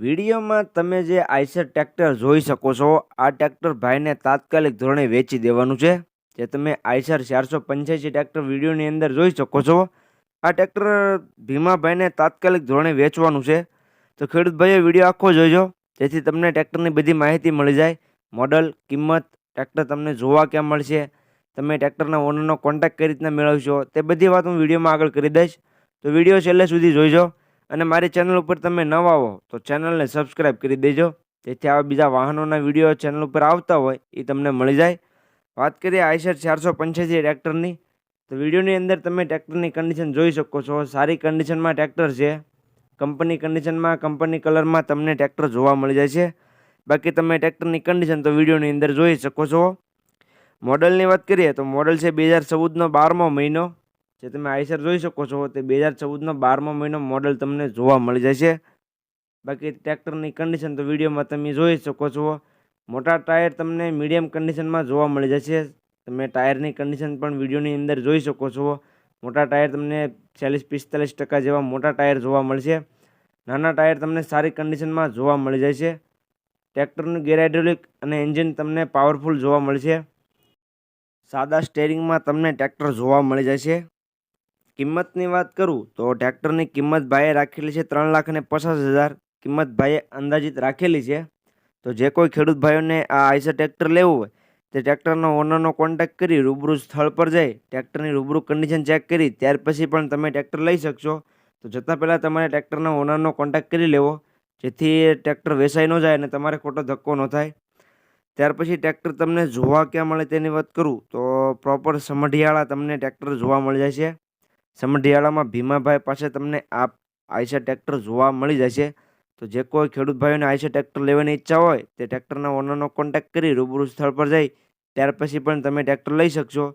વિડીયોમાં તમે જે આઈસર ટ્રેક્ટર જોઈ શકો છો, આ ટ્રેક્ટર ભાઈને તાત્કાલિક ધોરણે વેચી દેવાનું છે. જે તમે આઈસર ચારસો પંચ્યાસી ટ્રેક્ટર વિડીયોની અંદર જોઈ શકો છો, આ ટ્રેક્ટર ભીમાભાઈને તાત્કાલિક ધોરણે વેચવાનું છે. તો ખેડૂત ભાઈઓ વીડિયો આખો જોઈજો જેથી તમને ટ્રેક્ટરની બધી માહિતી મળી જાય. મોડલ, કિંમત, ટ્રેક્ટર તમને જોવા ક્યાં મળશે, તમે ટ્રેક્ટરના ઓનરનો કોન્ટેક્ટ કઈ રીતના મેળવશો, તે બધી વાત હું વિડીયોમાં આગળ કરી દઈશ. તો વીડિયો છેલ્લે સુધી જોઈજો અને મારી ચેનલ ઉપર તમે નવા હો, તો ચેનલને સબસ્ક્રાઈબ કરી દેજો. જેથી આવા બીજા વાહનોના વીડિયો ચેનલ ઉપર આવતા હોય, એ તમને મળી જાય. વાત કરીએ આઈસર ચારસો પંચ્યાસી ટ્રેક્ટરની, તો વિડીયોની અંદર તમે ટ્રેક્ટરની કન્ડિશન જોઈ શકો છો. સારી કન્ડિશનમાં ટ્રેક્ટર છે. કંપની કન્ડિશનમાં કંપની કલરમાં તમને ટ્રેક્ટર જોવા મળી જાય છે. બાકી તમે ટ્રેક્ટરની કન્ડિશન તો વિડીયોની અંદર જોઈ શકો છો. મોડલની વાત કરીએ તો મોડલ છે બે હજાર ચૌદનો બારમો મહિનો. જે તમે આઈસર જોઈ શકો છો, તે બે હજાર ચૌદનો બારમો મહિનો મોડલ તમને જોવા મળી જાય છે બાકી ટ્રેક્ટરની કન્ડિશન તો વિડીયોમાં તમે જોઈ શકો છો. મોટા ટાયર તમને મીડિયમ કન્ડિશનમાં જોવા મળી જશે. તમે ટાયરની કન્ડિશન પણ વિડીયોની અંદર જોઈ શકો છો. મોટા ટાયર તમને ચાલીસ પિસ્તાલીસ ટકા જેવા મોટા ટાયર જોવા મળશે. નાના ટાયર તમને સારી કન્ડિશનમાં જોવા મળી જાય છે ટ્રેક્ટરનું ગેરહાઇડ્રોલિક અને એન્જિન તમને પાવરફુલ જોવા મળશે. સાદા સ્ટેરિંગમાં તમને ટ્રેક્ટર જોવા મળી જાય છે કિંમતની વાત કરું તો ટ્રેક્ટરની કિંમત ભાઈએ રાખેલી છે ત્રણ લાખ અને પચાસ હજાર. કિંમત ભાઈએ અંદાજિત રાખેલી છે. તો જે કોઈ ખેડૂત ભાઈઓને આ આઈસર ટ્રેક્ટર લેવું હોય, તે ટ્રેક્ટરનો ઓનરનો કોન્ટેક્ટ કરી રૂબરૂ સ્થળ પર જઈ ટ્રેક્ટરની રૂબરૂ કન્ડિશન ચેક કરી, ત્યાર પછી પણ તમે ટ્રેક્ટર લઈ શકશો. તો જતાં પહેલાં તમારે ટ્રેક્ટરના ઓનરનો કોન્ટેક્ટ કરી લેવો, જેથી ટ્રેક્ટર વેચાઈ ન જાય અને તમારે ખોટો ધક્કો ન થાય. ત્યાર પછી ટ્રેક્ટર તમને જોવા ક્યાં મળે તેની વાત કરું તો પ્રોપર સમઢિયાળા તમને ટ્રેક્ટર જોવા મળી જાય છે. સમઢિયાળામાં ભીમાભાઈ પાસે તમને આ આઈસર ટ્રેક્ટર જોવા મળી જશે. તો જે કોઈ ખેડૂત ભાઈઓને આઈસર ટ્રેક્ટર લેવાની ઈચ્છા હોય, તે ટ્રેક્ટરના ઓનરનો કોન્ટેક્ટ કરી રૂબરૂ સ્થળ પર જઈ, ત્યાર પછી પણ તમે ટ્રેક્ટર લઈ શકશો.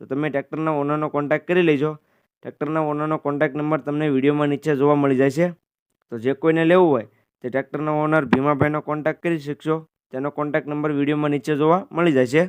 તો તમે ટ્રેક્ટરના ઓનરનો કોન્ટેક્ટ કરી લેજો. ટ્રેક્ટરના ઓનરનો કોન્ટેક્ટ નંબર તમને વિડીયોમાં નીચે જોવા મળી જાય છે તો જે કોઈને લેવું હોય, તે ટ્રેક્ટરના ઓનર ભીમાભાઈનો કોન્ટેક્ટ કરી શકશો. તેનો કોન્ટેક્ટ નંબર વિડીયોમાં નીચે જોવા મળી જાય છે